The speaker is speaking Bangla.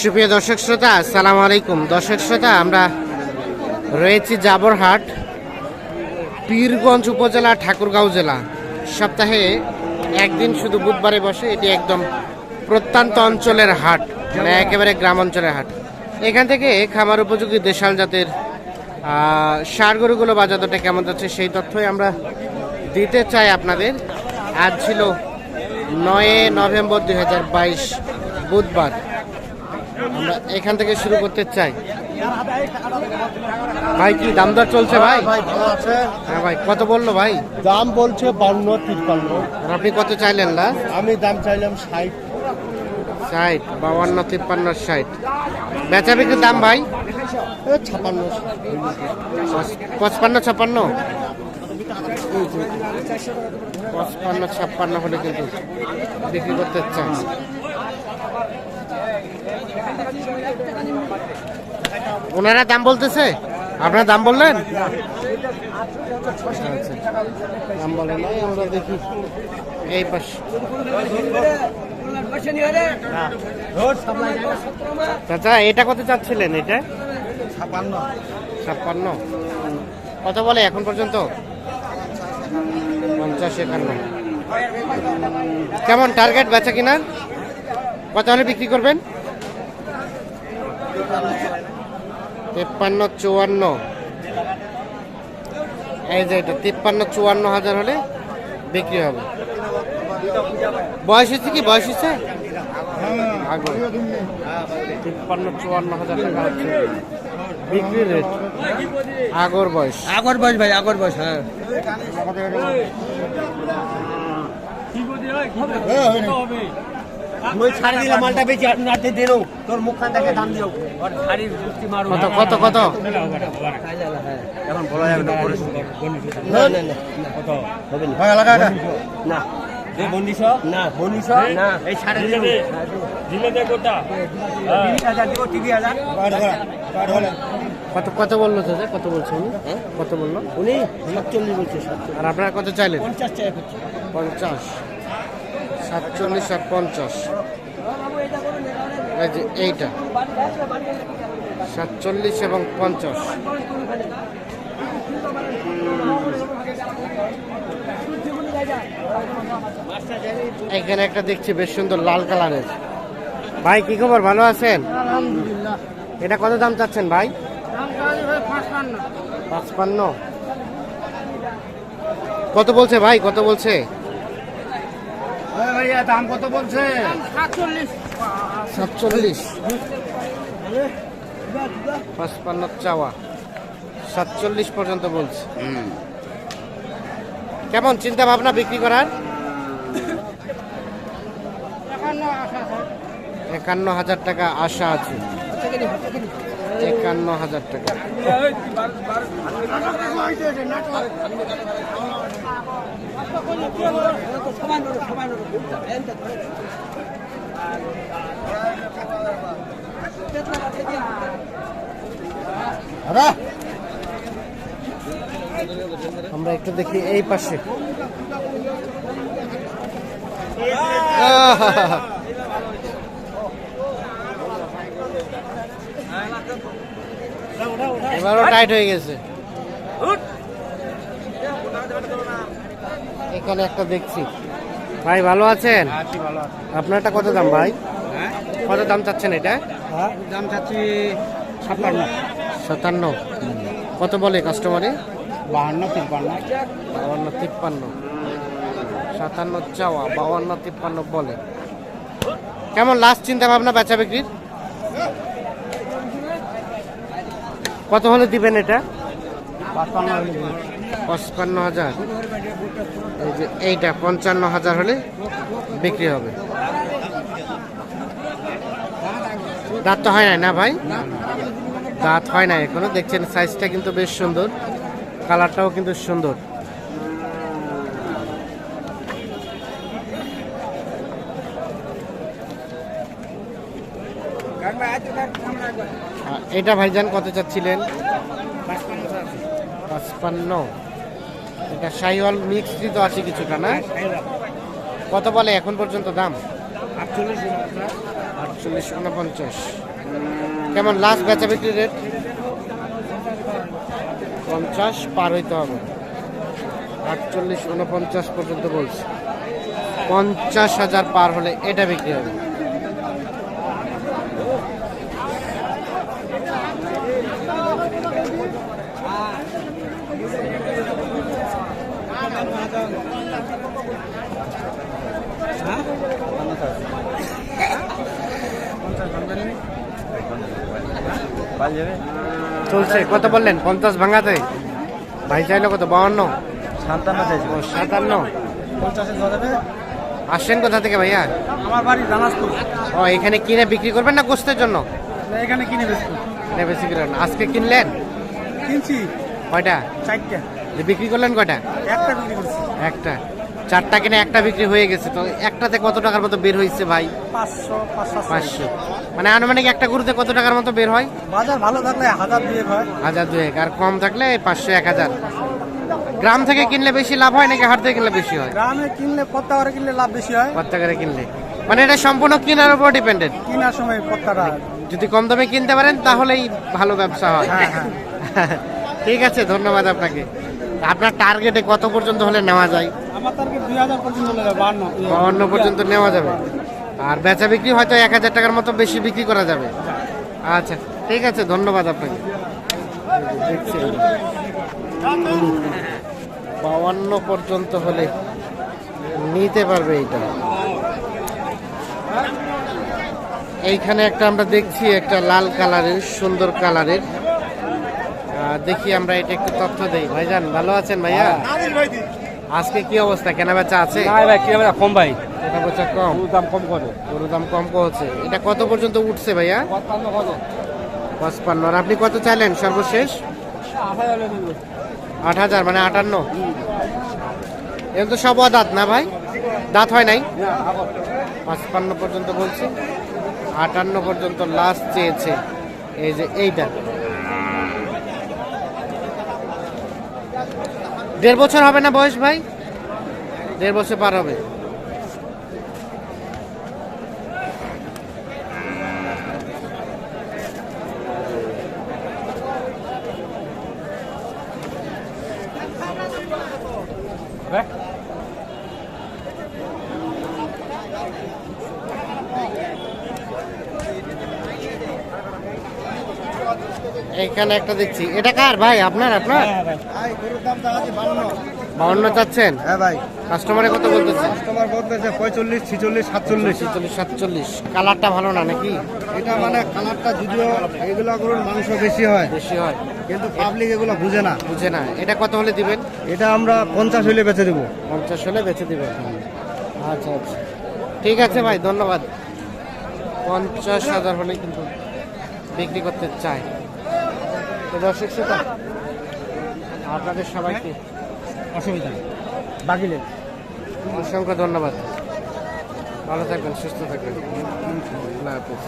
সুপ্রিয় দর্শক শ্রোতা, আসসালামু আলাইকুম। দর্শক শ্রোতা, আমরা রয়েছি জাবরহাট, পীরগঞ্জ উপজেলা, ঠাকুরগাঁও জেলা। সপ্তাহে একদিন শুধু বুধবারে বসে, এটি একদম প্রত্যন্ত অঞ্চলের হাট মানে একেবারে গ্রাম অঞ্চলের হাট। এখান থেকে খামার উপযোগী দেশাল জাতের ষাঁড় গরুগুলো বাজার দরটা কেমন যাচ্ছে সেই তথ্যই আমরা দিতে চাই আপনাদের। আজ ছিল নয় নভেম্বর দু হাজার বাইশ বুধবার। আমরা এখান থেকে শুরু করতে চাই। ভাই কি দাম দর চলছে ভাই? আছে। হ্যাঁ ভাই কত বলল ভাই? দাম বলছে বান্ন তিপ্পান্ন। আপনি কত চাইলেন লাস্ট আমি দাম চাইলাম ষাট। ষাট বাউান্ন তিপ্পান্ন ষাট। বেচা বিক্রির দাম ভাই? ছাপান্ন। পঁচপান্ন ছাপ্পান্ন পঁচপান্ন ছাপ্পান্ন হলে কিন্তু বিক্রি করতে চান ওনারা দাম বলতেছে? আপনার দাম বললেন? আমরা দেখি। এই পাশে। চাচা, এটা কত চাচ্ছিলেন এটা? ছাপ্পান্ন। কত বলে এখন পর্যন্ত? পঞ্চাশ একান্ন। কেমন টার্গেট বেচা কিনা? কত হলে বিক্রি করবেন? তেপ্পান্ন চুয়ান্ন। এই যে এটা তিপ্পান্ন চুয়ান্ন হাজার হলে বিক্রি হবে। বয়স হচ্ছে কি? বয়স হচ্ছে? তিপ্পান্ন চুয়ান্ন হাজার টাকা হচ্ছে। বিক্রি রেট আগর বয়স। আগর বয়স ভাই আগর বয়স হ্যাঁ। ওই ছাড়ি দিলে মালটা বেশি আপনি রাতে দেনো তোর মুখখান দেখে দাম দিও। শাড়ির যুক্তি মারো। কত কত কত? এখন বলা যাবে না না না না কত? হবে না। লাগা লাগা। না। এই বন্দিশো না। বন্দিশো না। এই সাড়ে দিলে দিলে দে তিরিশ হাজার দিব তিরিশ হাজার। কত কত বলল দাদা কত বলছে উনি? কত বলল? উনি সাতচল্লিশ বলছে আর আপনারা কত চাইলেন? পঞ্চাশ করছে পঞ্চাশ। সাতচল্লিশ আর পঞ্চাশ। এইটা। সাতচল্লিশ এবং পঞ্চাশ। এখানে একটা দেখছি বেশ সুন্দর লাল কালারের। ভাই কি খবর? ভালো আছেন? এটা কত দাম চাচ্ছেন ভাই? পাঁচপান্ন। কত বলছে ভাই? কত বলছে? ভাইয়া দাম কত বলছে? সাতচল্লিশ। পাঁচপান্ন চাওয়া। সাতচল্লিশ পর্যন্ত বলছে। কেমন চিন্তা ভাবনা বিক্রি করার? একান্ন হাজার টাকা আশা আছে। একান্ন হাজার টাকা। আমরা একটু দেখি এই পাশে। আহা! এবারও টাইট হয়ে গেছে। এখানে একটা দেখছি। ভাই ভালো আছেন? আপনারটা কত দাম ভাই? কত দাম চাচ্ছেন এটা? দাম চাচ্ছি সাতান্ন। সাতান্ন? কত বলে কাস্টমারে বাহান্ন তিপ্পান্ন। বাহান্ন তিপ্পান্ন। সাতান্ন চাওয়া বাহান্ন তিপ্পান্ন বলে। কেমন লাস্ট চিন্তা ভাবনা বেচা বিক্রির? কত হলে দিবেন এটা? পাঁচপান্ন হাজার। এই যে এইটা পঞ্চান্ন হাজার হলে বিক্রি হবে। দাঁত তো হয় নাই না ভাই? দাঁত হয় না এখনও। দেখছেন সাইজটা কিন্তু বেশ সুন্দর। কালারটাও কিন্তু সুন্দর। এটা ভাইজান কত চাচ্ছিলেন? পাঁচপান্ন। এটা শাহিওয়াল মিক্সড আছে কিছুটা, না? কত বলে এখন পর্যন্ত দাম? আটচল্লিশ উনপঞ্চাশ। কেমন লাস্ট বেচা বিক্রি রেট পঞ্চাশ, পার হইতে হবে। আটচল্লিশ উনপঞ্চাশ পর্যন্ত বলছে। পঞ্চাশ হাজার পার হলে এটা বিক্রি হবে। চলছে কত বললেন পঞ্চাশ ভাঙাতে। ভাই চাইলো কত বাউন্ন? সাতান্ন চাইছি। সাতান্ন। আসছেন কোথা থেকে ভাইয়া? আমার বাড়ি জানাজপুর ও এখানে কিনে বিক্রি করবেন না গোস্তের জন্য? এখানে কিনে বেশি এটা বেশি কিনেন আজকে কিনলেন? কিনছি। কয়টা? চারটা। বিক্রি করলেন কয়টা? একটা বিক্রি করছি। একটা। চারটা কিনে একটা বিক্রি হয়ে গেছে তো একটাতে কত টাকার মতো বের হয়েছে ভাই? পাঁচশো পাঁচশো পাঁচশো। মানে আনুমানিক একটা গরুতে কত টাকার মতো বের হয়? বাজার ভালো থাকলে হাজার দিয়ে হয়। হাজার দুয়েক আর কম থাকলে পাঁচশো এক হাজার। গ্রাম থেকে কিনলে বেশি লাভ হয় নাকি হাট থেকে কিনলে বেশি হয়? গ্রামে কিনলে পত্তা করে কিনলে লাভ বেশি হয়। কত করে কিনলে। মানে এটা সম্পূর্ণ কেনার উপর ডিপেন্ডেড কেনার সময় পত্তাটা যদি কম দামে কিনতে পারেন তাহলেই ভালো ব্যবসা হয়। হ্যাঁ হ্যাঁ। ঠিক আছে ধন্যবাদ আপনাকে। আপনার টার্গেটে কত পর্যন্ত হলে নেওয়া যায়? আমার টার্গেট দুই হাজার পর্যন্ত অন্য পর্যন্ত নেওয়া যাবে। আর বেচা বিক্রি হয়তো এক হাজার টাকার মতো বেশি বিক্রি করা যাবে। আচ্ছা ঠিক আছে, ধন্যবাদ আপনাকে। বাউান্ন পর্যন্ত হলে নিতে পারবে এইটা। এইখানে একটা আমরা দেখছি, একটা লাল কালারের, সুন্দর কালারের। দেখি আমরা এটা একটু তথ্য দেই। ভাইজান, ভালো আছেন ভাইয়া? আজকে কি অবস্থা? কেনা বেচা আছে ভাই কি হবে কম ভাই। কেনা বেচা কম দাম কম করে। গরুর দাম কম হচ্ছে এটা কত পর্যন্ত উঠছে ভাইয়া? পঁচপান্ন আর আপনি কত চাইলেন সর্বশেষ? আট হাজার মানে আটান্ন? এগুলো তো সব দাঁত না ভাই? দাঁত হয় নাই? পাঁচপান্ন পর্যন্ত বলছে আটান্ন পর্যন্ত লাস্ট চেয়েছে। এই যে এইটা। দেড় বছর হবে না বয়স ভাই? দেড় বছর পার হবে। এখানে একটা দেখছি। এটা কার ভাই? আপনার আপনার? বান্ন। বাউন্ন চাচ্ছেন? হ্যাঁ ভাই। কাস্টমারে কত বলতেছে? কাস্টমার বলতেছে পঁয়তাল্লিশ ছিচল্লিশ সাতচল্লিশ। ছেচল্লিশ সাতচল্লিশ। কালারটা ভালো না নাকি? এটা মানে কালারটা যদিও এগুলো গরুর মাংস বেশি হয় বেশি হয়। কিন্তু পাবলিক এগুলো বুঝে না। বুঝে না। এটা কত হলে দিবেন? এটা আমরা পঞ্চাশ হলে বেচে দেবো। পঞ্চাশ হলে বেচে দিবেন। আচ্ছা আচ্ছা। ঠিক আছে ভাই ধন্যবাদ। পঞ্চাশ হাজার হলে কিন্তু বিক্রি করতে চাই তো দর্শক শ্রোতা, আপনাদের সবাইকে অসুবিধা বাকিলে অসংখ্য ধন্যবাদ। ভালো থাকবেন, সুস্থ থাকবেন। আল্লাহ হাফিজ